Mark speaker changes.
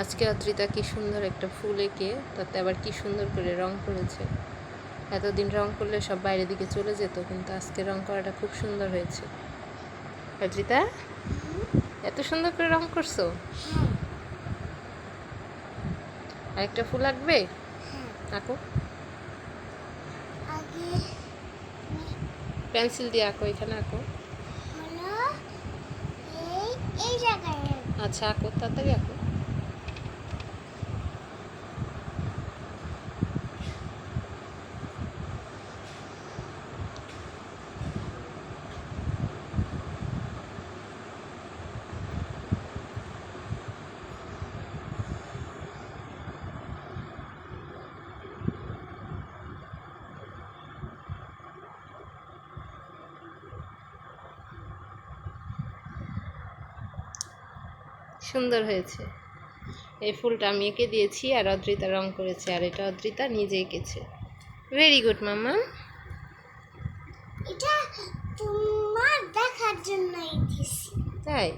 Speaker 1: আজকে অদ্রিতা কি সুন্দর একটা ফুল এঁকে তাতে আবার কি সুন্দর করে রং করেছে। এতদিন রং করলে সব বাইরের দিকে চলে যেত কিন্তু আজকে রং করাটা খুব সুন্দর হয়েছে। অদ্রিতা এত সুন্দর করে রং করছ? আরেকটা ফুল আঁকবে আঁকো। পেন্সিল দিয়ে আঁকো এখানে আঁকো। আচ্ছা আঁকো তাড়াতাড়ি আঁকো। সুন্দর হয়েছে। এই ফুলটা আমি এঁকে দিয়েছি আর অদ্রিতা রং করেছে আর এটা অদ্রিতা নিজে এঁকেছে ভেরি গুড মামা।
Speaker 2: এটা তোমার দেখার জন্য এঁকেছি
Speaker 1: তাই?